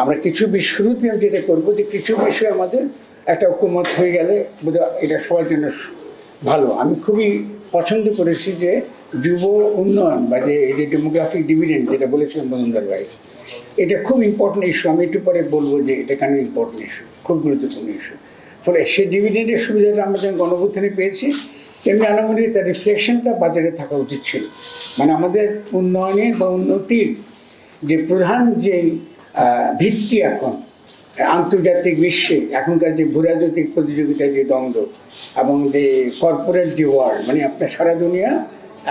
আমরা কিছু আমি যেটা করব যে কিছু বিষয় আমাদের একটা ঐক্যমত হয়ে গেলে বোধহয় এটা সবার জন্য ভালো। আমি খুবই পছন্দ করেছি যে যুব উন্নয়ন বা যে এই যে ডেমোগ্রাফিক ডিভিডেন্ড যেটা বলেছিলেন মজুমদার ভাই, এটা খুব ইম্পর্টেন্ট ইস্যু আমি একটু পরে বলব যে এটা কেন ইম্পর্টেন্ট ইস্যু খুব গুরুত্বপূর্ণ ইস্যু ফলে সেই ডিভিডেন্ডের সুবিধাটা আমরা যেমন গণভূতিনে পেয়েছি, তেমনি আনুমানিক তার রিফ্লেকশনটা বাজারে থাকা উচিত ছিল। মানে আমাদের উন্নয়নের বা উন্নতির যে প্রধান যে ভিত্তি এখন। আন্তর্জাতিক বিশ্বে এখনকার যে ভূরাজনৈতিক প্রতিযোগিতার যে দ্বন্দ্ব এবং যে কর্পোরেট যে ওয়ার্ল্ড মানে আপনার সারা দুনিয়া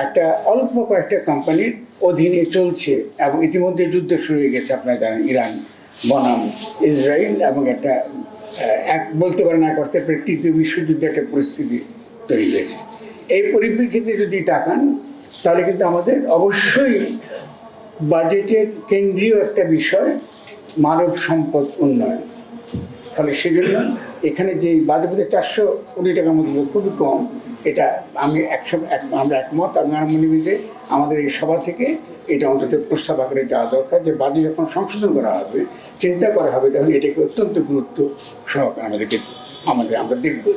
একটা অল্প কয়েকটা কোম্পানির অধীনে চলছে এবং ইতিমধ্যে যুদ্ধ শুরু হয়ে গেছে আপনারা জানেন, ইরান, বনাম, ইসরায়েল এবং একটা এক বলতে পারেন না করতে পারে তৃতীয় বিশ্বযুদ্ধের একটা পরিস্থিতি তৈরি হয়েছে। এই পরিপ্রেক্ষিতে যদি তাকান, তাহলে কিন্তু আমাদের অবশ্যই বাজেটের কেন্দ্রীয় একটা বিষয় মানব সম্পদ উন্নয়ন। ফলে সেজন্য এখানে যে বাজেটের চারশো কোটি টাকার মধ্যে খুবই কম, এটা আমি একশো এক- আমরা একমত। আমি আমার মনে করি যে আমাদের এই সভা থেকে এটা অন্তত প্রস্তাব আকারে যাওয়া দরকার যে বাজেট যখন সংশোধন করা হবে, চিন্তা করা হবে, তখন এটাকে অত্যন্ত গুরুত্ব সহকারে আমাদেরকে, আমাদের আমরা দেখব।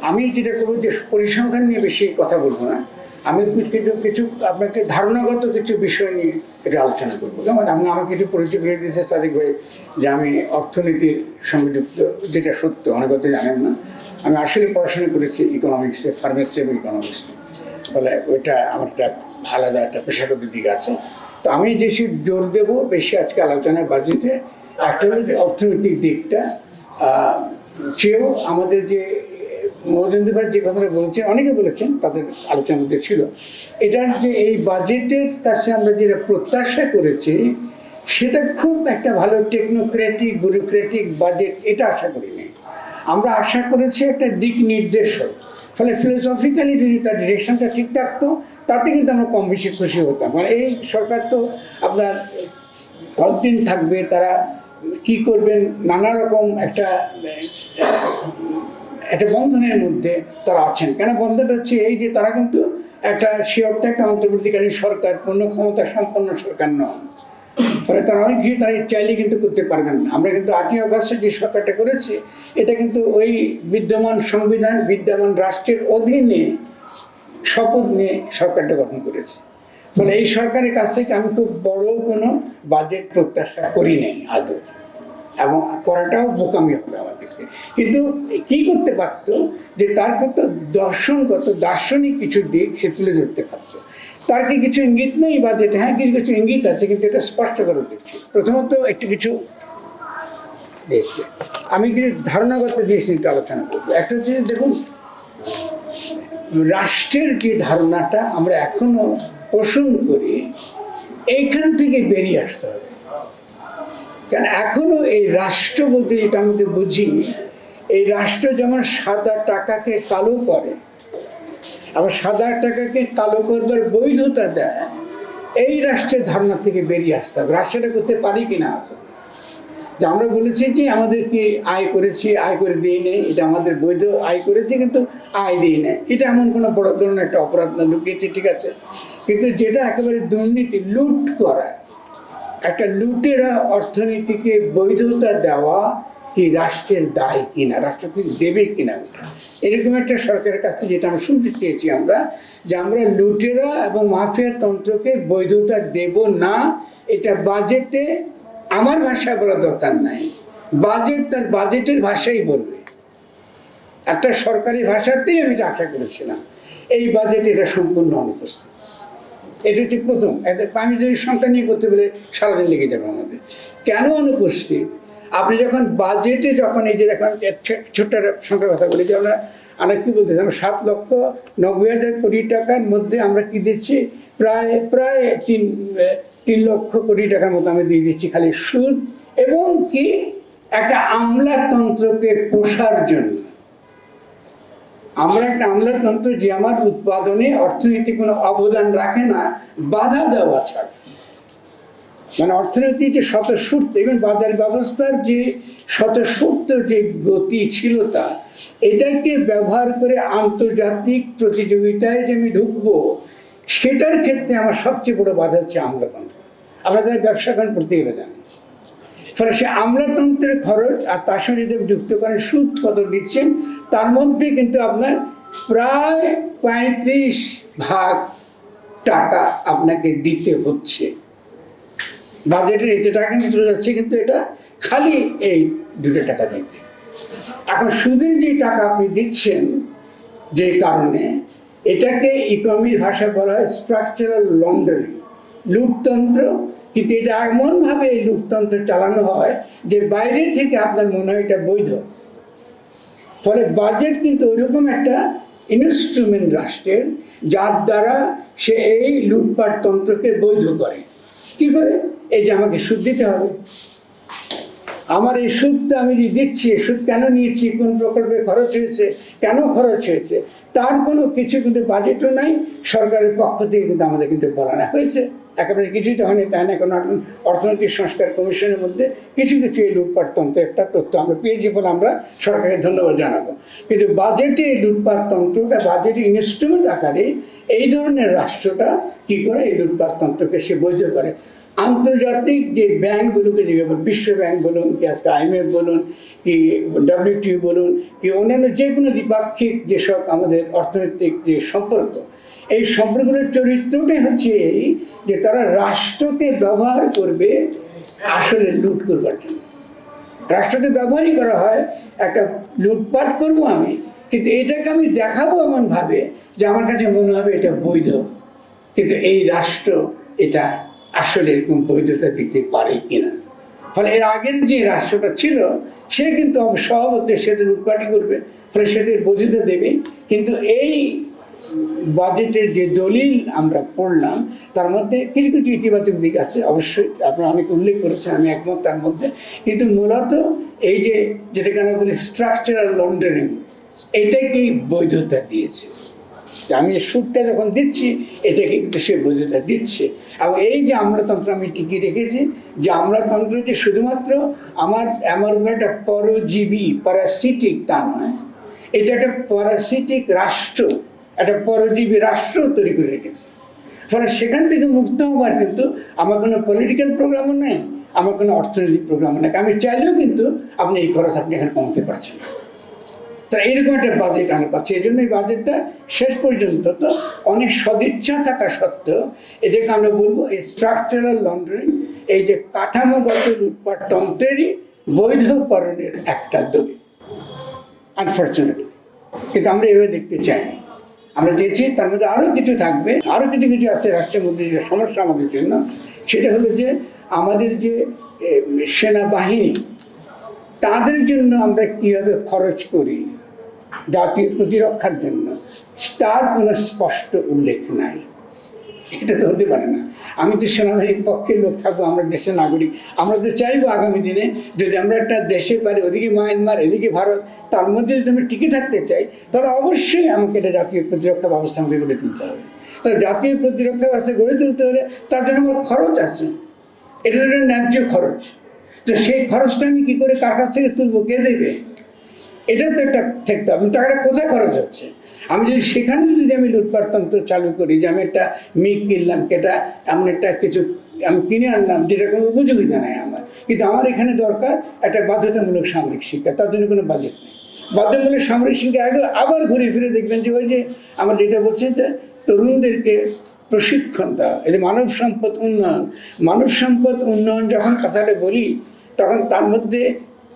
আমি যেটা করব যে পরিসংখ্যান নিয়ে বেশি কথা বলব না। আমি কিছু কিছু কিছু আপনাকে ধারণাগত কিছু বিষয় নিয়ে এটা আলোচনা করব। যেমন আমি, আমাকে একটু পরিচয় করে দিয়েছে সাদিক ভাই যে আমি অর্থনীতির সঙ্গে যুক্ত, যেটা সত্য অনেক কথা জানেন না। আমি আসলে পড়াশোনা করেছি ইকোনমিক্সে ফার্মেসি এবং ইকোনমিক্সে ফলে ওইটা আমার একটা আলাদা একটা পেশাগত দিক আছে। তো আমি বেশি জোর দেবো, বেশি আজকে আলোচনায় বাজেটে একটা হলো যে অর্থনৈতিক দিকটা চেয়েও আমাদের যে মহেন্দ্র ভাই যে কথাটা বলেছেন, অনেকে বলেছেন, তাদের আলোচনার মধ্যে ছিল। এটার যে এই বাজেটের কাছে আমরা যেটা প্রত্যাশা করেছি, সেটা খুব একটা ভালো টেকনোক্রেটিক ব্যুরোক্রেটিক বাজেট এটা আশা করিনি। আমরা আশা করেছি একটা দিক নির্দেশক। ফলে ফিলোসফিক্যালি যদি তার ডিরেকশনটা ঠিক থাকতো, তাতে কিন্তু আমরা কম বেশি খুশি হতাম। মানে এই সরকার তো আপনার কতদিন থাকবে, তারা কি করবেন, নানা রকম একটা একটা বন্ধনের মধ্যে তারা আছেন। কেন বন্ধনটা হচ্ছে এই যে তারা কিন্তু একটা সে অর্থে একটা অন্তর্বর্তীকালীন সরকার, পূর্ণ ক্ষমতা সম্পন্ন সরকার নন। ফলে তারা অনেক কিছু তারা চাইলে কিন্তু করতে পারবেন না। আমরা কিন্তু আটই অগাস্টে যে সরকারটা করেছি, এটা কিন্তু ওই বিদ্যমান সংবিধান, বিদ্যমান রাষ্ট্রের অধীনে শপথ নিয়ে সরকারটা গঠন করেছে। ফলে এই সরকারের কাছ থেকে আমি খুব বড় কোনো বাজেট প্রত্যাশা করি নাই আদৌ। এবং করাটাও বোকামি হবে থেকে কিন্তু কি করতে পারতো যে তার কত দর্শনগত দার্শনিক কিছু দিক সে তুলে ধরতে পারতো। তার কি কিছু ইঙ্গিত নেই বা যেটা হ্যাঁ কিছু কিছু ইঙ্গিত আছে, কিন্তু এটা স্পষ্ট করে দিচ্ছি প্রথমত একটু কিছু দেখছি। আমি কিছু ধারণাগত জিনিস নিয়ে আলোচনা করব। একটা জিনিস দেখুন, রাষ্ট্রের যে ধারণাটা আমরা এখনও পোষণ করি, এইখান থেকে বেরিয়ে আসতে হবে। কারণ এখনও এই রাষ্ট্র বলতে যেটা আমাকে বুঝি, এই রাষ্ট্র যেমন সাদা টাকাকে কালো করে, আবার সাদা টাকাকে কালো করবার বৈধতা দেয়, এই রাষ্ট্রের ধারণা থেকে বেরিয়ে আসতে হবে। রাষ্ট্রটা করতে পারি কি না? যে আমরা বলেছি যে আমাদের কি আয় করেছি, আয় করে দিই নেই, এটা আমাদের বৈধ আয় করেছি, কিন্তু আয় দিয়ে নেই। এটা এমন কোনো বড় ধরনের একটা অপরাধ না, লুকিয়েছে, ঠিক আছে? কিন্তু যেটা একেবারে দুর্নীতি, লুট করা একটা লুটেরা অর্থনীতিকে বৈধতা দেওয়া কি রাষ্ট্রের দায় কিনা? রাষ্ট্র কি দেবে কিনা এরকম একটা সরকারের কাছ থেকে যেটা আমরা শুনতে চেয়েছি আমরা, যে আমরা লুটেরা এবং মাফিয়া তন্ত্রকে বৈধতা দেব না, এটা বাজেটে আমার ভাষায় বলা দরকার নাই। বাজেট তার বাজেটের ভাষাই বলবে। একটা সরকারি ভাষাতেই আমি এটা আশা করেছিলাম। এই বাজেট এটা সম্পূর্ণ অনুপস্থিত। এটা হচ্ছে প্রথম। আমি যদি সংখ্যা নিয়ে করতে বলে সারাদিন লেগে যাবে আমাদের। কেন অনুপস্থিত? আপনি যখন বাজেটে যখন এই যে দেখেন ছোট্ট সংখ্যার কথা বলি, যে আমরা আমরা কী বলতেছি আমরা সাত লক্ষ নব্বই হাজার কোটি টাকার মধ্যে আমরা কি দিচ্ছি? প্রায় প্রায় তিন তিন লক্ষ কোটি টাকার মতো আমরা দিয়ে দিচ্ছি খালি সুদ এবং কি? একটা আমলাতন্ত্রকে পোষার জন্য। আমরা একটা আমলাতন্ত্র যে আমার উৎপাদনে অর্থনীতি কোনো অবদান রাখে না, বাধা দেওয়া ছাড়া। মানে অর্থনীতি যে স্বতঃস্ফূর্ত এবং বাজার ব্যবস্থার যে স্বতঃস্ফূর্ত যে গতি ছিল তা, এটাকে ব্যবহার করে আন্তর্জাতিক প্রতিযোগিতায় যে আমি ঢুকবো, সেটার ক্ষেত্রে আমার সবচেয়ে বড় বাধা হচ্ছে আমলাতন্ত্র। আমরা তাদের ব্যবসা করেন জানি ফলে সে আমলাতন্ত্রের খরচ আর তার সঙ্গে যদি যুক্ত করেন সুদ কত দিচ্ছেন, তার মধ্যে কিন্তু আপনার প্রায় পঁয়ত্রিশ ভাগ টাকা আপনাকে দিতে হচ্ছে। বাজেটের এতে টাকা কিন্তু চলে যাচ্ছে, কিন্তু এটা খালি এই দুটো টাকা দিতে। এখন সুদের যে টাকা আপনি দিচ্ছেন, যে কারণে এটাকে ইকোনমির ভাষায় বলা হয় স্ট্রাকচারাল লন্ডারিং লুটতন্ত্র কিন্তু এটা এমনভাবে এই লুটতন্ত্র চালানো হয় যে বাইরে থেকে আপনার মনে হয় এটা বৈধ। ফলে বাজেট কিন্তু ওইরকম একটা ইনস্ট্রুমেন্ট রাষ্ট্রের যার দ্বারা সে এই লুটপাট তন্ত্রকে বৈধ করে। কি করে? এই যে আমাকে সুদ দিতে হবে। আমার এই সুদটা আমি যে দিচ্ছি সুদ কেন নিয়েছি, কোন প্রকল্পে খরচ হয়েছে, কেন খরচ হয়েছে, তার কোনো কিছু কিন্তু বাজেটও নাই, সরকারের পক্ষ থেকে কিন্তু আমাদের কিন্তু বলানো হয়েছে। একেবারে কিছুটা হয়নি, তাই না? অর্থ- অর্থনৈতিক সংস্কার কমিশনের মধ্যে কিছু কিছু এই লুটপাট তন্ত্রের একটা তথ্য আমরা পেয়েছি বলে আমরা সরকারকে ধন্যবাদ জানাব। কিন্তু বাজেটে এই লুটপাট তন্ত্রটা বাজেটে ইনস্ট্রুমেন্ট আকারে এই ধরনের রাষ্ট্রটা কি করে এই লুটপাট তন্ত্রকে সে বৈধ করে? আন্তর্জাতিক যে ব্যাংকগুলোকে যেমন বিশ্ব ব্যাংক বলুন কি, আজকে আইএমএফ বলুন কি ডাব্লিউটিও বলুন কি, অন্যান্য যে কোনো দ্বিপাক্ষিক যেসব আমাদের অর্থনৈতিক যে সম্পর্ক এই সম্পর্কগুলোর চরিত্রটাই হচ্ছে এই যে তারা রাষ্ট্রকে ব্যবহার করবে আসলে লুট করবার জন্য। রাষ্ট্রকে ব্যবহারই করা হয়, একটা লুটপাট করব আমি, কিন্তু এটাকে আমি দেখাবো এমনভাবে যে আমার কাছে মনে হবে এটা বৈধ। কিন্তু এই রাষ্ট্র এটা আসলে এরকম বৈধতা দিতে পারে কিনা। ফলে এর আগের যে রাষ্ট্রটা ছিল, সে কিন্তু স্বভাবত সেদের লুটপাটই করবে, ফলে সেদের বৈধতা দেবে। কিন্তু এই বাজেটের যে দলিল আমরা পড়লাম, তার মধ্যে কিছু কিছু ইতিবাচক দিক আছে। অবশ্যই আপনারা অনেক উল্লেখ করেছেন, আমি একমত তার মধ্যে। কিন্তু মূলত এই যে যেটাকে আমরা বলি স্ট্রাকচারাল লন্ডারিং এটাকেই বৈধতা দিয়েছে? আমি সুদটা যখন দিচ্ছি এটাকে কিন্তু সে বৈধতা দিচ্ছে। এবং এই যে আমলাতন্ত্র, আমি টিকিয়ে রেখেছি যে আমলাতন্ত্র যে শুধুমাত্র আমার আমার একটা পরজীবী প্যারাসিটিক তা নয়, এটা একটা প্যারাসিটিক রাষ্ট্র। একটা পরজীবী রাষ্ট্র তৈরি করে রেখেছে। ফলে সেখান থেকে মুক্ত হবার কিন্তু আমার কোনো পলিটিক্যাল প্রোগ্রামও নেই, আমার কোনো অর্থনৈতিক প্রোগ্রামও নেই। আমি চাইলেও কিন্তু আপনি এই খরচ আপনি এখানে কমাতে পারছেন না। তা এরকম একটা বাজেট আমি পাচ্ছি। এই জন্য এই বাজেটটা শেষ পর্যন্ত তো অনেক সদিচ্ছা থাকা সত্ত্বেও এটাকে আমরা বলব এই স্ট্রাকচারাল লন্ডারিং এই যে কাঠামোগত লুটপাট তন্ত্রেরই বৈধকরণের একটা দলিল। আনফর্চুনেটলি কিন্তু আমরা এভাবে দেখতে চাই না আমরা দেখছি, তার মধ্যে আরও কিছু থাকবে আরও কিছু কিছু আছে রাষ্ট্রের মধ্যে যে সমস্যা আমাদের জন্য। সেটা হলো যে, আমাদের যে সেনাবাহিনী, তাদের জন্য আমরা কীভাবে খরচ করি জাতীয় প্রতিরক্ষার জন্য? তার কোনো স্পষ্ট উল্লেখ নাই। এটা তো হতে পারে না। আমি তো সেনাবাহিনীর পক্ষের লোক থাকব, আমরা দেশের নাগরিক। আমরা তো চাইব আগামী দিনে যদি আমরা একটা দেশে বাইরে ওদিকে মায়ানমার, এদিকে ভারত, তার মধ্যে যদি আমরা টিকে থাকতে চাই, তাহলে অবশ্যই আমাকে এটা জাতীয় প্রতিরক্ষা ব্যবস্থা আমাকে গড়ে তুলতে হবে। তাহলে জাতীয় প্রতিরক্ষা ব্যবস্থা গড়ে তুলতে হলে তার জন্য আমার খরচ আছে। এটা একটা ন্যায্য খরচ। তো সেই খরচটা আমি কী করে কার কাছ থেকে তুলবো, কে দেবে? এটা তো একটা থাকতে হবে। টাকাটা কোথায় খরচ হচ্ছে? আমি যদি সেখানে যদি আমি লুটপাট তন্ত্র চালু করি যে আমি একটা মিগ কিনলাম কেটা এমন একটা কিছু আমি কিনে আনলাম যেটা কোনো উপযোগিতা নেই আমার। কিন্তু আমার এখানে দরকার একটা বাধ্যতামূলক সামরিক শিক্ষা, তার জন্য কোনো বাজেট নেই। বাধ্যতামূলক সামরিক শিক্ষা আগে আবার ঘুরে ফিরে দেখবেন যে ওই যে আমার যেটা বলছে যে তরুণদেরকে প্রশিক্ষণ দেওয়া, এই যে মানব সম্পদ উন্নয়ন, মানব সম্পদ উন্নয়ন যখন কথাটা বলি, তখন তার মধ্যে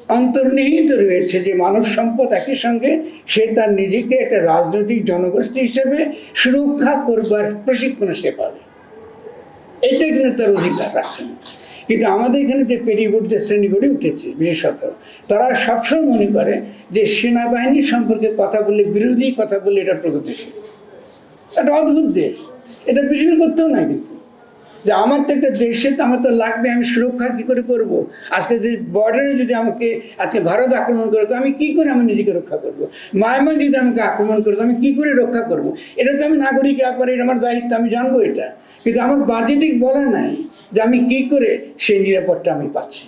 অন্তর্নিহিত রয়েছে যে মানব সম্পদ একই সঙ্গে সে তার নিজেকে একটা রাজনৈতিক জনগোষ্ঠী হিসেবে সুরক্ষা করবার প্রশিক্ষণ সে পাবে। এটাই কিন্তু তার অধিকার রাখছেন কিন্তু আমাদের এখানে যে যে শ্রেণি গড়ে উঠেছে, বিশেষত, তারা সবসময় মনে করে যে সেনাবাহিনী সম্পর্কে কথা বললে বিরোধী কথা বললে এটা প্রগতিশীল। একটা অদ্ভুত দেশ। এটা পৃথিবীর করতেও না কিন্তু। যে আমার তো একটা দেশে তো আমার তো লাগবে, আমি সুরক্ষা কী করে করব? আজকে যদি বর্ডারে যদি আমাকে, আজকে ভারত আক্রমণ করে, তো আমি কী করে আমি নিজেকে রক্ষা করব? মায়ানমার যদি আমাকে আক্রমণ করে, তো আমি কী করে রক্ষা করব? এটা তো আমি নাগরিক ব্যাপারে, এটা আমার দায়িত্ব, আমি জানব এটা। কিন্তু আমার বাজেটে বলা নাই যে আমি কী করে সেই নিরাপত্তা আমি পাচ্ছি।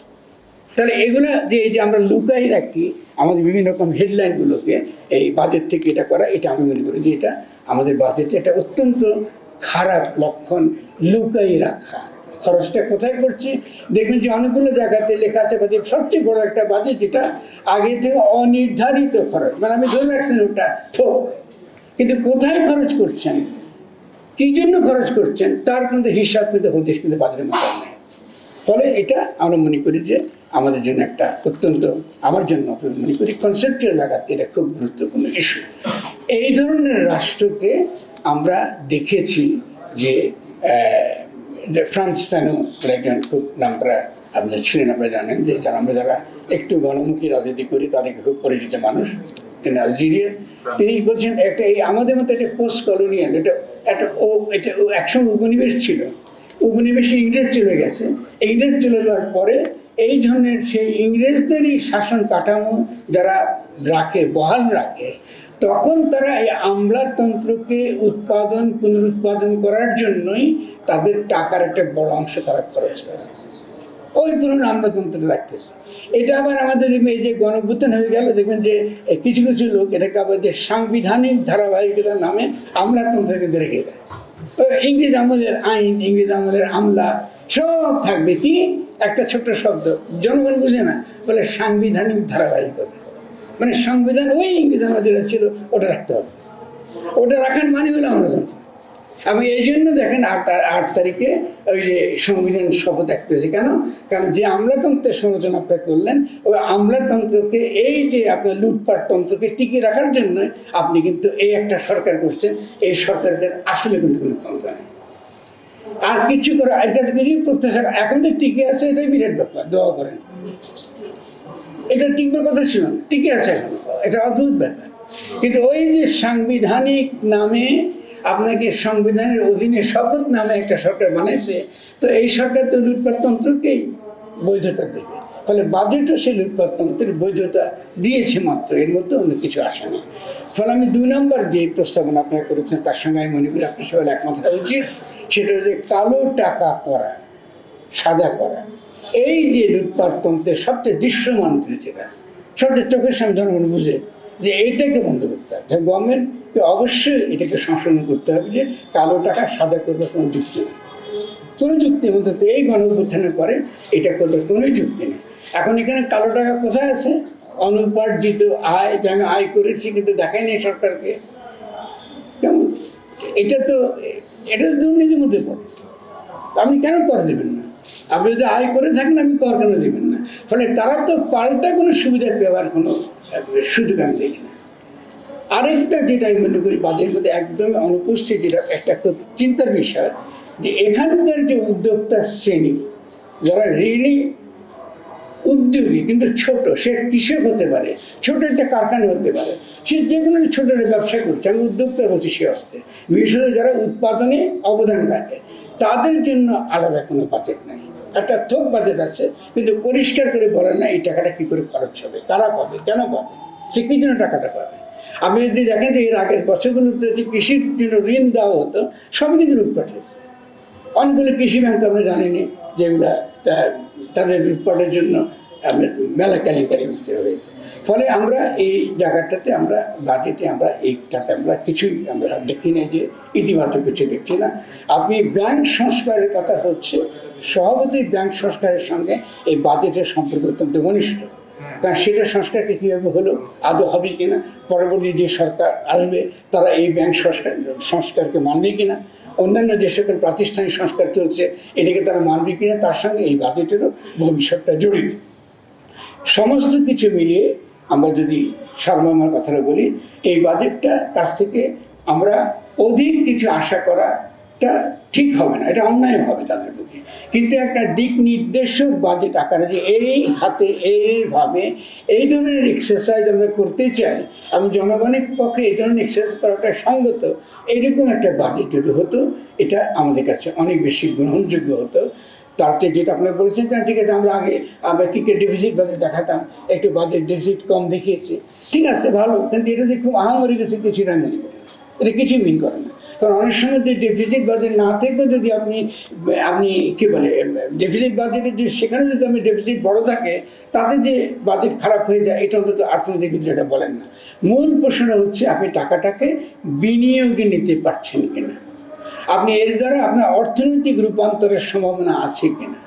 তাহলে এগুলো যে এই যে আমরা লুকাই রাখি, আমাদের বিভিন্ন রকম হেডলাইনগুলোকে এই বাজেট থেকে এটা করা, এটা আমি মনে করি যে এটা আমাদের বাজেটে এটা অত্যন্ত খারাপ লক্ষণ লুকাই রাখা। খরচটা কোথায় করছি দেখবেন যে অনেকগুলো জায়গাতে লেখা আছে বাজেট সবচেয়ে বড় একটা বাজেট যেটা, আগে থেকে অনির্ধারিত খরচ। মানে আমি ধরে রাখছি ওটা থোক। কিন্তু কোথায় খরচ করছেন? কী জন্য খরচ করছেন? তার কিন্তু হিসাব কিন্তু হদিশ কিন্তু বাজারের মতো নেই। ফলে এটা আমরা মনে করি যে আমাদের জন্য একটা অত্যন্ত, আমার জন্য মনে করি কনসেপ্টুয়াল জায়গাতে এটা খুব গুরুত্বপূর্ণ ইস্যু এই ধরনের রাষ্ট্রকে আমরা দেখেছি যে ফ্রান্স স্থানীয় একজন খুব নাম করা আপনার ছিলেন আপনারা জানেন যে যারা আমরা যারা একটু গণমুখী রাজনীতি করি, তাদেরকে খুব পরিচিত মানুষ, তিনি আলজেরিয়ার। তিনি বলছেন একটা এই আমাদের মতো একটা পোস্ট কলোনিয়াল এটা একটা ও, এটা ও একসঙ্গে উপনিবেশ ছিল। উপনিবেশে ইংরেজ চলে গেছে। ইংরেজ চলে যাওয়ার পরে এই ধরনের সেই ইংরেজদেরই শাসন কাঠামো যারা রাখে, বহাল রাখে তখন তারা এই আমলাতন্ত্রকে উৎপাদন, পুনরুৎপাদন করার জন্যই তাদের টাকার একটা বড় অংশ তারা খরচ করে। ওই পুরনো আমলাতন্ত্র রাখতেছে এটা আবার আমাদের এই যে গণভ্যুত্থান হয়ে গেল, দেখবেন যে কিছু কিছু লোক এটাকে আবার যে সাংবিধানিক ধারাবাহিকতার নামে আমলাতন্ত্রকে কিন্তু রেখে দেয় ইংরেজ আমাদের আইন, ইংরেজ আমলের আমলা সব থাকবে কি? একটা ছোট্ট শব্দ। জনগণ বুঝে না, বলে সাংবিধানিক ধারাবাহিকতা। মানে সংবিধান ওই আমরা যেটা ছিল, ওটা রাখতে হবে। ওটা রাখার মানে হলো আমলাতন্ত্র আমি এই জন্য দেখেন আট আট তারিখে ওই যে সংবিধান শপথ একটা হয়েছে। কেন? কারণ যে আমলাতন্ত্রের সমালোচনা আপনারা করলেন ওই আমলাতন্ত্রকে এই যে আপনার লুটপাট তন্ত্রকে টিকিয়ে রাখার জন্য আপনি কিন্তু এই একটা সরকার করছেন, এই সরকারদের আসলে কিন্তু কোনো ক্ষমতা নেই। আর কিছু করে প্রত্যাশা, এখন যে টিকে আছে, এটাই বিরাট ব্যাপার, দোয়া করেন। এটা টিকবার কথা ছিল। টিকে আছে, এটা অদ্ভুত ব্যাপার। কিন্তু ওই যে সাংবিধানিক নামে আপনাকে সংবিধানের অধীনে শপথ নামে একটা সরকার বানাইছে, তো এই সরকার তো লুটপাটতন্ত্রকেই বৈধতা দেবে। ফলে বাজেটও সেই লুটপাটতন্ত্রের বৈধতা দিয়েছে মাত্র, এর মধ্যে অন্য কিছু আসে না। ফলে আমি দুই নম্বর যে প্রস্তাবনা আপনারা করেছেন, তার সঙ্গে আমি মনে করি আপনি সবাই একমত হওয়া উচিত সেটা হচ্ছে কালো টাকা করা, সাদা করা। এই যে লুটপাটতন্ত্রের সবচেয়ে দৃশ্যমান যেটা, সবচেয়ে চোখের সামনে জনগণ বুঝে যে এইটাকে বন্ধ করতে হবে। গভর্নমেন্টকে অবশ্যই এটাকে সংশোধন করতে হবে যে কালো টাকা সাদা করবে, কোনো যুক্তি নেই। কোনো যুক্তি মধ্যে তো এই গণঅভ্যুত্থানের পরে এটা করবে, কোনো যুক্তি নেই। এখন এখানে কালো টাকা কোথায় আছে? অনুপার্জিত আয়, যে আমি আয় করেছি কিন্তু দেখায়নি সরকারকে। কেমন? এটা তো, এটা দুর্নীতির মধ্যে পড়ে। আপনি কেন কর দেবেন না? আপনি যদি আয় করে থাকেন, আপনি কর কেন দেবেন না? ফলে তারা তো পাল্টা কোনো সুবিধা পাওয়ার কোনো সুযোগ আমি দেখি না। আরেকটা যেটা আমি মনে করি, বাজের মধ্যে একদম অনুপস্থিত যেটা, একটা খুব চিন্তার বিষয়, যে এখানকার যে উদ্যোক্তা শ্রেণি, যারা রিয়েলি উদ্যোগী, কিন্তু ছোট, সে কৃষক হতে পারে, ছোট একটা কারখানা হতে পারে, সে যে কোনো ছোট ব্যবসা করছে, আমি উদ্যোক্তা বলছি সে অর্থে। বিশেষ যারা উৎপাদনে অবদান রাখে তাদের জন্য আলাদা কোনো বাজেট নাই। একটা থোক বাজেট আছে, কিন্তু পরিষ্কার করে বলে না এই টাকাটা কী করে খরচ হবে, তারা পাবে, কেন পাবে? সে কী জন্য টাকাটা পাবে? আপনি যদি দেখেন যে এর আগের বছরগুলোতে যদি কৃষির জন্য ঋণ দেওয়া হতো, সব কিন্তু লুটপাট হয়েছে অনেকগুলো কৃষি ব্যাংক তো আমরা জানিনি যেগুলো তাদের লুটপাটের জন্য মেলা কেলেঙ্কারি হয়েছে ফলে আমরা এই জায়গাটাতে আমরা বাজেটে আমরা এইটাতে আমরা কিছুই আমরা দেখি না যে ইতিবাচক কিছু দেখছি না। আপনি ব্যাংক সংস্কারের কথা হচ্ছে, সভাপতি ব্যাংক সংস্কারের সঙ্গে এই বাজেটের সম্পর্ক অত্যন্ত ঘনিষ্ঠ। কারণ সেটা সংস্কারটা কীভাবে হলো, আদৌ হবে কিনা, পরবর্তী যে সরকার আসবে, তারা এই ব্যাংক সংস্কার, সংস্কারকে মানবে কিনা, অন্যান্য যে সকল প্রাতিষ্ঠানিক সংস্কার চলছে, এটাকে তারা মানবে কিনা, তার সঙ্গে এই বাজেটেরও ভবিষ্যৎটা জড়িত। সমস্ত কিছু মিলিয়ে আমরা যদি সারমর্মার কথাটা বলি, এই বাজেটটা কাছ থেকে আমরা অধিক কিছু আশা করাটা ঠিক হবে না, এটা অন্যায় হবে তাদের প্রতি। কিন্তু একটা দিক নির্দেশক বাজেট আকারে যে এই হাতে এইভাবে এই ধরনের এক্সারসাইজ আমরা করতে চাই, আমি জনগণের পক্ষে এই ধরনের এক্সারসাইজ করাটা সঙ্গত, এরকম একটা বাজেট যদি হতো, এটা আমাদের কাছে অনেক বেশি গ্রহণযোগ্য হতো। তাতে যেটা আপনারা বলেছেন তা ঠিক আছে, আমরা আগে, আমরা ক্রিকেট ডেফিসিট বাজেট দেখাতাম, একটু বাজেট ডেফিসিট কম দেখিয়েছে। ঠিক আছে, ভালো, কিন্তু এটা দিয়ে খুব আহামরি কিছু কিছুটা নেই এটা কিছুই মিন করে না। কারণ অনেক সময় যে ডেফিসিট বাজেট না থেকেও যদি আপনি আপনি কী বলে ডেফিসিট বাজেটে যদি, সেখানে যদি আপনি ডেফিসিট বড় থাকে, তাতে যে বাজেট খারাপ হয়ে যায়, এটা অন্তত অর্থনীতিবিদ এটা বলেন না। মূল প্রশ্নটা হচ্ছে, আপনি টাকাটাকে বিনিয়োগে নিতে পারছেন কিনা? আপনি এর দ্বারা আপনার অর্থনৈতিক রূপান্তরের সম্ভাবনা আছে কিনা?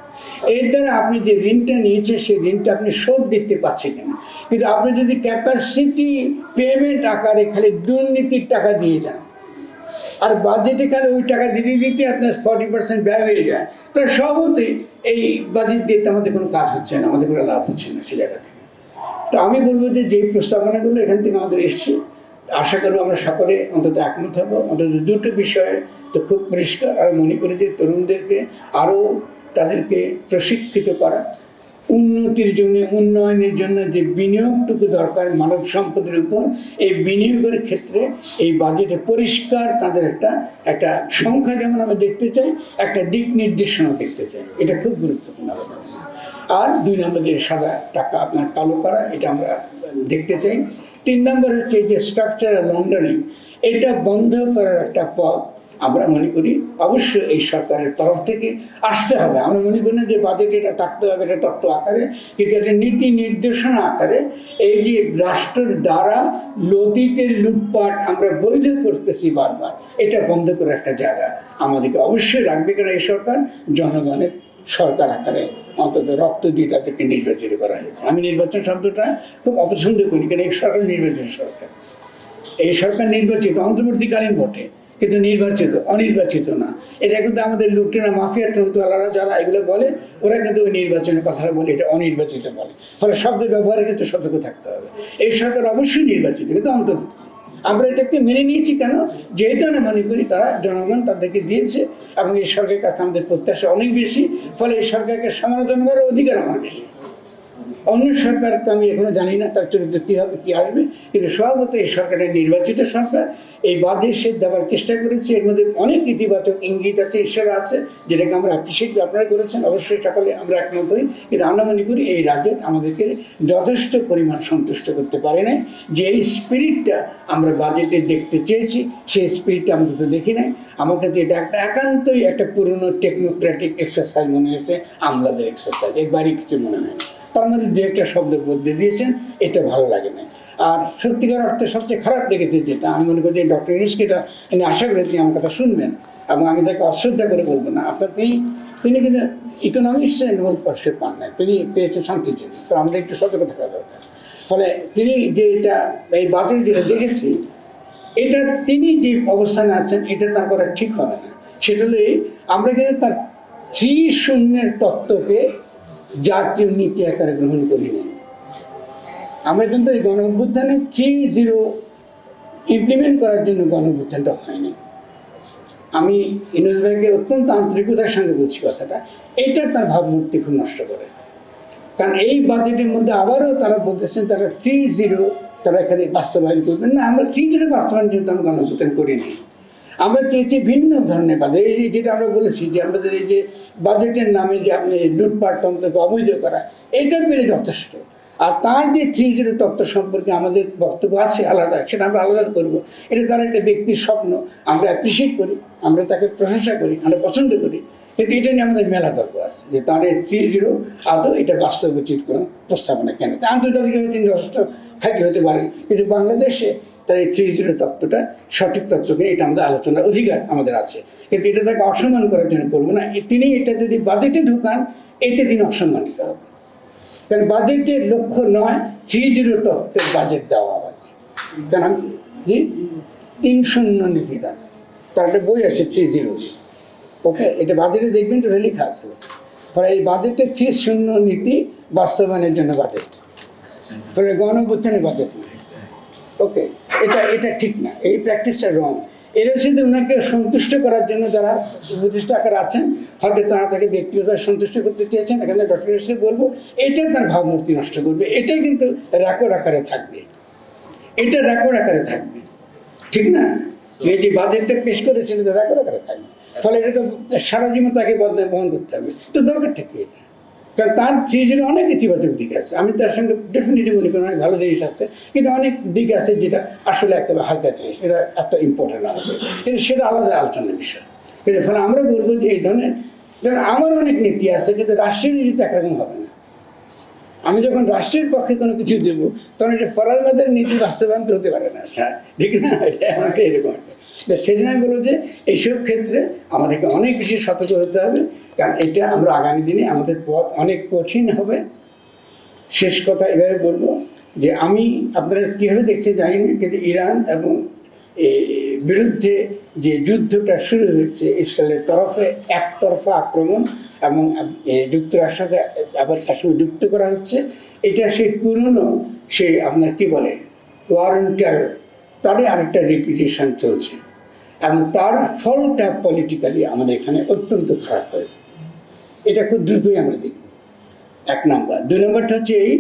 এর দ্বারা আপনি যে ঋণটা নিয়েছে সেই ঋণটা আপনি শোধ দিতে পারছে কিনা? কিন্তু আপনি যদি ক্যাপাসিটি পেমেন্ট আকারে খালি দুর্নীতির টাকা দিয়ে যান, আর বাজেটে খালি ওই টাকা দিতে দিতে আপনার ফর্টি পার্সেন্ট ব্যয় হয়ে যায়, তো সবতেই এই বাজেট দিয়ে তো আমাদের কোনো কাজ হচ্ছে না, আমাদের কোনো লাভ হচ্ছে না সে জায়গা থেকে। তো আমি বলব যে যে প্রস্তাবনাগুলো এখান থেকে আমাদের এসছে, আশা করব আমরা সকলে অন্তত একমত হব। অন্তত দুটো বিষয়ে তো খুব পরিষ্কার আর মনে করি যে তরুণদেরকে আরও তাদেরকে প্রশিক্ষিত করা, উন্নতির জন্য, উন্নয়নের জন্য যে বিনিয়োগটুকু দরকার মানব সম্পদের উপর, এই বিনিয়োগের ক্ষেত্রে এই বাজেটে পরিষ্কার তাদের একটা একটা সংখ্যা যেমন আমরা দেখতে চাই, একটা দিক নির্দেশনা দেখতে চাই। এটা খুব গুরুত্বপূর্ণ আর দুই নম্বর যে সাদা টাকা আপনার কালো করা, এটা আমরা দেখতে চাই। তিন নম্বর হচ্ছে যে স্ট্রাকচারাল লন্ডারিং, এটা বন্ধ করার একটা পথ আমরা মনে করি অবশ্যই এই সরকারের তরফ থেকে আসতে হবে। আমরা মনে করি না যে বাজেট এটা থাকতে হবে, এটা তত্ত্ব আকারে, কিন্তু একটা নীতি নির্দেশনা আকারে এই যে রাষ্ট্রের দ্বারা লতিতের লুটপাট আমরা বৈধ করতেছি বারবার। এটা বন্ধ করার একটা জায়গা আমাদেরকে অবশ্যই রাখবে কারণ এই সরকার জনগণের সরকার আকারে অন্তত রক্ত দিয়ে তাদেরকে নির্বাচিত করা হয়েছে। আমি নির্বাচন শব্দটা খুব অপছন্দ করি, কারণ এই সরকার নির্বাচিত সরকার। এই সরকার নির্বাচিত অন্তর্বর্তীকালীন বটে কিন্তু নির্বাচিত, অনির্বাচিত না। এটা কিন্তু আমাদের লুটেরা, মাফিয়া তন্তুওয়ালারা যারা এগুলো বলে, ওরা কিন্তু ওই নির্বাচনের কথাটা বলে, এটা অনির্বাচিত বলে। ফলে শব্দ ব্যবহারে কিন্তু সতর্ক থাকতে হবে। এই সরকার অবশ্যই নির্বাচিত, কিন্তু অন্তর্ভুক্ত। আমরা এটাকে মেনে নিয়েছি কেন? যেহেতু আমরা মনে করি তারা জনগণ তাদেরকে দিয়েছে এবং এই সরকারের কাছে আমাদের প্রত্যাশা অনেক বেশি, ফলে এই সরকারকে সমালোচনা করার অধিকার আমার বেশি। অন্য সরকার তো আমি এখনও জানি না তার চরিত্র কী হবে, কী আসবে। কিন্তু স্বভাবত এই সরকারের নির্বাচিত সরকার। এই বাজেট সে দেওয়ার চেষ্টা করেছে, এর মধ্যে অনেক ইতিবাচক ইঙ্গিত আছে ঈশ্বর আছে, যেটাকে আমরা অ্যাপ্রিসিয়েট আপনারা করেছেন। অবশ্যই সকলে আমরা একমত হই। কিন্তু আমরা মনে করি এই রাজ্যের আমাদেরকে যথেষ্ট পরিমাণ সন্তুষ্ট করতে পারে নাই। যে এই স্পিরিটটা আমরা বাজেটে দেখতে চেয়েছি, সেই স্পিরিটটা আমরা তো দেখি নাই। আমার কাছে এটা একটা একান্তই একটা পুরনো টেকনোক্রেটিক এক্সারসাইজ মনে হয়েছে, আমলাদের এক্সারসাইজ এর বাইরে কিছু মনে হয় না। তার মধ্যে দু একটা শব্দ বদলে দিয়েছেন, এটা ভালো লাগে না। আর সত্যিকার অর্থে সবচেয়ে খারাপ লেগেছে যেটা, আমি মনে করি ডক্টর ইউনুসকে এটা আমি আশা করি তিনি আমার কথা শুনবেন এবং আমি তাকে অশ্রদ্ধা করে বলব না। আপনার তিনি তিনি কিন্তু ইকোনমিক্সে নোবেল পুরস্কার পান নাই। তিনি পেয়েছেন শান্তির জন্য। তো আমাদের একটু সতর্ক থাকা দরকার। ফলে তিনি যে এটা এই বাতিল যেটা দেখেছি, এটা তিনি যে অবস্থানে আছেন, এটা তার করা ঠিক হবে না। সেটা হলে আমরা কিন্তু তার থ্রি শূন্যের তত্ত্বকে জাতীয় নীতি আকারে গ্রহণ করি না আমরা কিন্তু এই গণ অভ্যুত্থানে থ্রি জিরো ইমপ্লিমেন্ট করার জন্য গণ অভ্যুত্থানটা হয়নি। আমি ইনুজ ভাইকে অত্যন্ত আন্তরিকতার সঙ্গে বলছি কথাটা, এটা তার ভাবমূর্তি খুব নষ্ট করে। কারণ এই বাজেটের মধ্যে আবারও তারা বলতেছেন, তারা থ্রি জিরো, তারা এখানে বাস্তবায়ন করবেন না। আমরা থ্রি জিরো বাস্তবায়ন যেহেতু আমরা গণভূতান করিনি। আমরা চেয়েছি ভিন্ন ধরনের বাজেট। এই যেটা আমরা বলেছি যে আমাদের এই যে বাজেটের নামে যে আপনি লুটপাট তন্ত্রকে অবৈধ করা এটা পেলে যথেষ্ট। আর তার যে থ্রি জিরো তত্ত্ব সম্পর্কে আমাদের বক্তব্য আছে আলাদা, সেটা আমরা আলাদা করব। এটা তার একটা ব্যক্তির স্বপ্ন। আমরা অ্যাপ্রিসিয়েট করি, আমরা তাকে প্রশংসা করি, আমরা পছন্দ করি। কিন্তু এটা নিয়ে আমাদের মেলা দরকার আছে যে তার এই থ্রি জিরো আদৌ এটা বাস্তবচিত কোনো প্রস্তাবনা কেন? তা আন্তর্জাতিকভাবে তিনি যথেষ্ট খ্যাতি হতে পারেন। কিন্তু বাংলাদেশে তার এই থ্রি জিরো তত্ত্বটা, সঠিক তত্ত্ব তত্ত্বকে এটা আমাদের আলোচনার অধিকার আমাদের আছে। কিন্তু এটা তাকে অসম্মান করার জন্য করব না। তিনি এটা যদি বাজেটে ঢুকান, এতে তিনি অসম্মানিত হবে কারণ বাজেটের লক্ষ্য নয় থ্রি জিরো তত্ত্বের বাজেট দেওয়া আবার কারণ জি? তিন শূন্য নীতিদান তার একটা বই আছে থ্রি জিরো ওকে? এটা বাজেটে দেখবেন তো লেখা আছে। ফলে এই বাজেটে থ্রি শূন্য নীতি বাস্তবায়নের জন্য বাজেট। ফলে গণঅভ্যুত্থানের বাজেট। ওকে এটা এটা ঠিক না, এই প্র্যাকটিসটা রং এর সাথে ওনাকে সন্তুষ্ট করার জন্য যারা উপদেষ্টা আকার আছেন, হয়তো তারা তাকে ব্যক্তিগত সন্তুষ্ট করতে চেয়েছেন, এখানে ডক্টর এসে বলব এটাই তার ভাবমূর্তি নষ্ট করবে এটাই কিন্তু রেকর্ড আকারে থাকবে। এটা রেকর্ড আকারে থাকবে, ঠিক না? যে যে বাজেটটা পেশ করেছেন, এটা রেকর্ড আকারে থাকবে। ফলে এটা তো সারা জীবন তাকে বহন করতে হবে। তো দরকারটা কি এটা? কারণ তার সিরিজের অনেক ইতিবাচক দিক আছে। আমি তার সঙ্গে ডেফিনেটলি মনে করি অনেক ভালো জিনিস আছে। কিন্তু অনেক দিক আছে যেটা আসলে একেবারে হালকা জিনিস। এটা এত ইম্পর্টেন্ট আলাদা কিন্তু সেটা আলাদা আলোচনার বিষয়। কিন্তু ফলে আমরা বলব যে এই ধরনের যেমন আমার অনেক নীতি আছে কিন্তু রাষ্ট্রীয় নীতি তো একরকম হবে না। আমি যখন রাষ্ট্রের পক্ষে কোনো কিছু দেবো তখন এটা ফরালবাদের নীতি বাস্তবায়ন হতে পারে না। হ্যাঁ, ঠিক না? এটা আমাকে এরকম একটা জন্য আমি যে এইসব ক্ষেত্রে আমাদেরকে অনেক বেশি সতর্ক হতে হবে, কারণ এটা আমরা আগামী দিনে আমাদের পথ অনেক কঠিন হবে। শেষ কথা এভাবে বলব যে আমি আপনারা কীভাবে দেখতে জানি না, কিন্তু ইরান এবং বিরুদ্ধে যে যুদ্ধটা শুরু হয়েছে, ইসরায়েলের তরফে একতরফা আক্রমণ এবং যুক্তরাষ্ট্রকে আবার তার সঙ্গে যুক্ত করা হচ্ছে, এটা সেই পুরনো সেই আপনার কি বলে, ওয়ারেন্টার, তারই আরেকটা রিপিটেশন চলছে। এবং তার ফলটা পলিটিক্যালি আমাদের এখানে অত্যন্ত খারাপ হয় এটা খুব দ্রুতই আমরা দেখব এক নম্বর। দুই নম্বরটা হচ্ছে এই,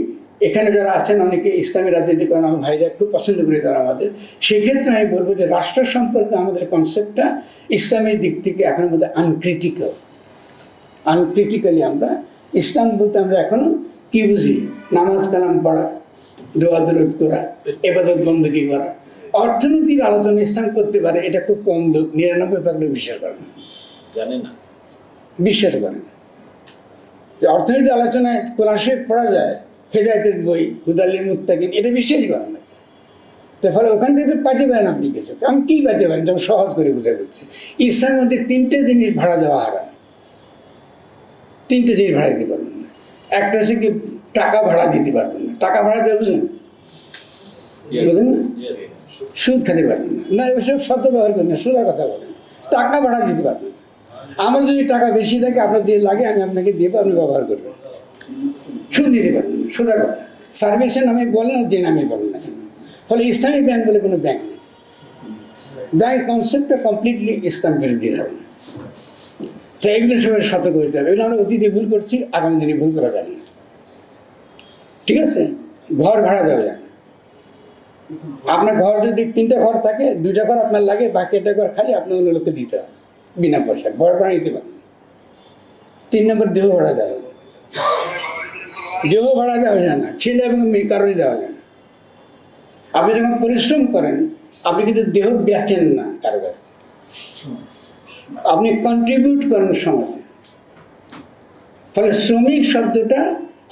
এখানে যারা আছেন অনেকে ইসলামী রাজনীতি করেন আমার ভাইরা খুব পছন্দ করি তারা আমাদের। সেক্ষেত্রে আমি বলব যে রাষ্ট্র সম্পর্কে আমাদের কনসেপ্টটা ইসলামের দিক থেকে এখন মধ্যে আনক্রিটিক্যাল আনক্রিটিক্যালি আমরা ইসলাম বলতে আমরা এখনও কি বুঝি? নামাজ কালাম পড়া দোয়া দরদ করা, এবাদত বন্দী করা অর্থনীতির আলোচনা স্থান করতে পারে এটা খুব কম লোক নিরানব্বই ভাগ লোক বিশ্বাস করে না। জানে না। বিশ্বাস করেন যে অর্থনীতি আলোচনায় কোরআন শরীফ পড়া যায় হেদায়তের বই হুদাল্লি মুত্তাকিন এটা বিশ্বাস করেন না। তো ফলে ওখান থেকে পাইতে পারেন আপনি কিছু। আমি কী পাইতে পারেন? যেমন সহজ করে বুঝে বলছি। ইসলামের মধ্যে তিনটে জিনিস ভাড়া দেওয়া হারাম। তিনটে জিনিস ভাড়া দিতে পারবেন না। একটা হচ্ছে কি টাকা ভাড়া দিতে পারবেন না। টাকা ভাড়া দেওয়া বুঝেন বুঝেন না. সুদ খেতে পারবেন না। এসব শব্দ ব্যবহার করেন না, সোজা কথা বলেন টাকা ভাড়া দিতে পারবেন আমার যদি টাকা বেশি থাকে, আপনার দিয়ে লাগে, আমি আপনাকে দেবো, আপনি ব্যবহার করবেন। সুদ দিতে পারবেন সোজা কথা। সার্ভিসের নামে বলেন আর যে নামে বলেন না। ফলে ইসলামী ব্যাংক বলে কোনো ব্যাংক নেই। ব্যাংক কনসেপ্টটা কমপ্লিটলি ইসলাম বিরোধী ধারণা তো এগুলো সবাই সতর্ক হতে হবে। এগুলো আমরা অতীতে ভুল করছি, আগামী দিনে ভুল করা যাবে না। ঠিক আছে? ঘর ভাড়া দেওয়া না। আপনার ঘর যদি তিনটা ঘর থাকে, দুইটা ঘর আপনার লাগে, বাকি একটা ঘর খালি আপনি অন্য লোককে দিতে হবে, বিনা পয়সা ঘর ভাড়া নিতে পারেন তিন নম্বর দেহ ভাড়া দেওয়া দেহ ভাড়া দেওয়া যায় না, ছেলে এবং মেয়ে কারোরই দেওয়া যায় না। আপনি যখন পরিশ্রম করেন, আপনি কিন্তু দেহ বেচেন না কারও কাছে। আপনি কন্ট্রিবিউট করেন সমাজে। ফলে শ্রমিক শব্দটা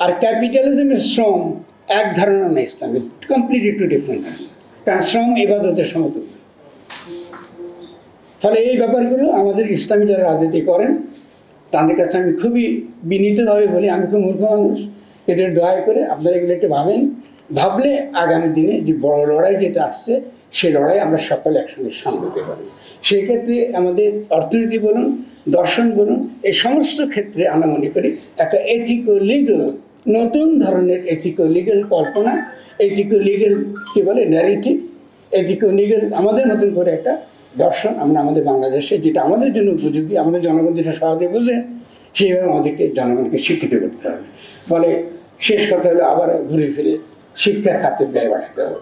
আর ক্যাপিটালিজমের শ্রম এক ধারণা না ইসলামে কমপ্লিটলি টু ডিফারেন্ট কারণ শ্রম ইবাদতের সমতুল্য। ফলে এই ব্যাপারগুলো আমাদের ইসলামী যারা রাজনীতি করেন, তাদের কাছে আমি খুবই বিনীতভাবে বলি, আমি খুব মূর্খ মানুষ, এদের দয়া করে আপনারা এগুলো একটু ভাবেন। ভাবলে আগামী দিনে যে বড় লড়াই যেটা আসছে, সেই লড়াই আমরা সকলে একসঙ্গে সামলাতে পারি সেই ক্ষেত্রে আমাদের অর্থনীতি বলুন, দর্শন বলুন, এই সমস্ত ক্ষেত্রে আমরা মনে করি একটা এথিকো লিগাল নতুন ধরনের এথিকো লিগাল কল্পনা এথিকো লিগাল কী বলে ন্যারেটিভ এথিকো লিগাল আমাদের মতন করে একটা দর্শন আমরা আমাদের বাংলাদেশে, যেটা আমাদের জন্য উপযোগী, আমাদের জনগণ যেটা সহজে বোঝে, সেইভাবে আমাদেরকে, জনগণকে শিক্ষিত করতে হবে। ফলে শেষ কথা হলো আবার ঘুরে ফিরে শিক্ষা খাতের ব্যয় বাড়াতে হবে।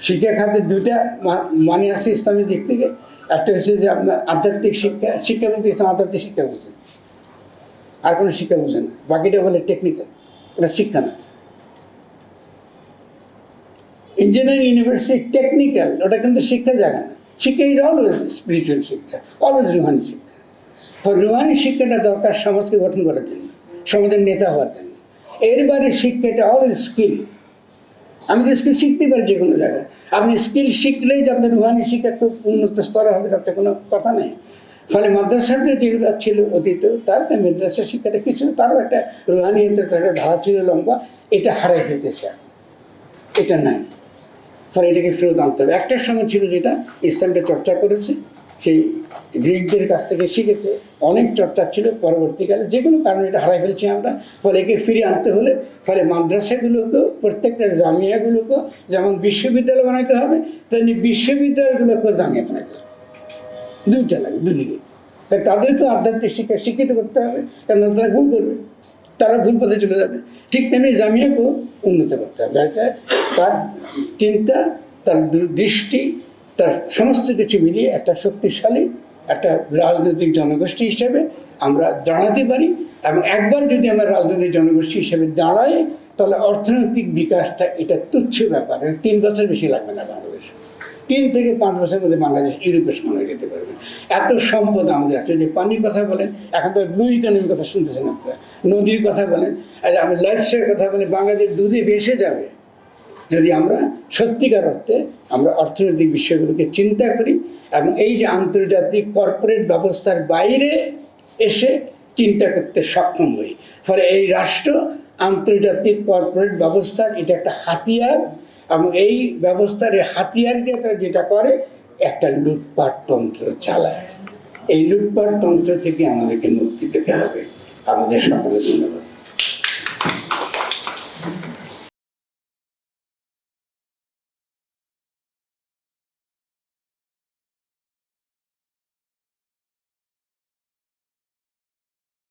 শিক্ষা খাতের দুইটা মা- মানে আছে ইসলামের দিক থেকে। একটা হচ্ছে যে আপনার আধ্যাত্মিক শিক্ষা শিক্ষা বলতে ইসলাম আধ্যাত্মিক শিক্ষা বুঝে। আর কোনো শিক্ষা বুঝে না। বাকিটা বলে টেকনিক্যাল ওটা শিক্ষা না ইঞ্জিনিয়ারিং ইউনিভার্সিটি টেকনিক্যাল ওটা কিন্তু শিক্ষা জায়গা না। শিক্ষা ইজ অলওয়েজ স্পিরিচুয়াল শিক্ষা অলওয়েজ রুহানি শিক্ষা। রুহানি শিক্ষাটা দরকার সমাজকে গঠন করার জন্য, সমাজের নেতা হওয়ার জন্য। এর বাইরে শিক্ষাটা অলওয়েজ স্কিল আমি তো স্কিল শিখতে পারি যে কোনো জায়গায়। আপনি স্কিল শিখলেই যে আপনার রুহানি শিক্ষা খুব উন্নত স্তরে হবে তাতে কোনো কথা নেই। ফলে মাদ্রাসাতে যেগুলো ছিল অতীত, তার একটা মাদ্রাসা শিক্ষাটা কি ছিল, তারও একটা রুহানিয়তের তার একটা ধারা ছিল লম্বা, এটা হারাই ফেলতেছে এটা নাই। ফলে এটাকে ফেরত আনতে হবে। একটার সময় ছিল যেটা, ইসলামটা চর্চা করেছে, সেই গ্রিকদের কাছ থেকে শিখেছে, অনেক চর্চা ছিল, পরবর্তীকালে যে কোনো কারণে এটা হারাই ফেলছি আমরা। ফলে একে ফিরিয়ে আনতে হলে, ফলে মাদ্রাসাগুলোকেও, প্রত্যেকটা জামিয়াগুলোকেও যেমন বিশ্ববিদ্যালয় বানাইতে হবে, তেমনি বিশ্ববিদ্যালয়গুলোকেও জামিয়া বানাইতে হবে। দুইটা লাগে দুদিকে তাদেরকেও আধ্যাত্মিক শিক্ষা শিক্ষিত করতে হবে, কারণ তারা ভুল করবে, তারা ভুল পথে চলে যাবে। ঠিক তেমনি জামিয়াকেও উন্নত করতে হবে। তার চিন্তা, তার দৃষ্টি, তার সমস্ত কিছু মিলিয়ে একটা শক্তিশালী, একটা রাজনৈতিক জনগোষ্ঠী হিসেবে আমরা দাঁড়াতে পারি। এবং একবার যদি আমরা রাজনৈতিক জনগোষ্ঠী হিসেবে দাঁড়াই, তাহলে অর্থনৈতিক বিকাশটা এটা তুচ্ছ ব্যাপার। তিন বছর বেশি লাগবে না বাংলাদেশে তিন থেকে পাঁচ বছরের মধ্যে বাংলাদেশ ইউরোপের হয়ে যেতে পারবে। এত সম্পদ আমাদের আছে। যদি পানির কথা বলেন, এখন তো ব্লু ইকোনমির কথা শুনতেছেন আপনারা। নদীর কথা বলেন, আর আমি লাইফস্টাইলের কথা বলেন, বাংলাদেশ দুধে ভেসে যাবে। যদি আমরা সত্যিকার অর্থে আমরা অর্থনৈতিক বিষয়গুলোকে চিন্তা করি, এবং এই যে আন্তর্জাতিক কর্পোরেট ব্যবস্থার বাইরে এসে চিন্তা করতে সক্ষম হই। ফলে এই রাষ্ট্র আন্তর্জাতিক কর্পোরেট ব্যবস্থার এটা একটা হাতিয়ার। এবং এই ব্যবস্থার হাতিয়ার দিয়ে তারা যেটা করে, একটা লুটপাট তন্ত্র চালায়। এই লুটপাট তন্ত্র থেকে আমাদেরকে মুক্তি পেতে হবে। আমাদের সকলের ধন্যবাদ।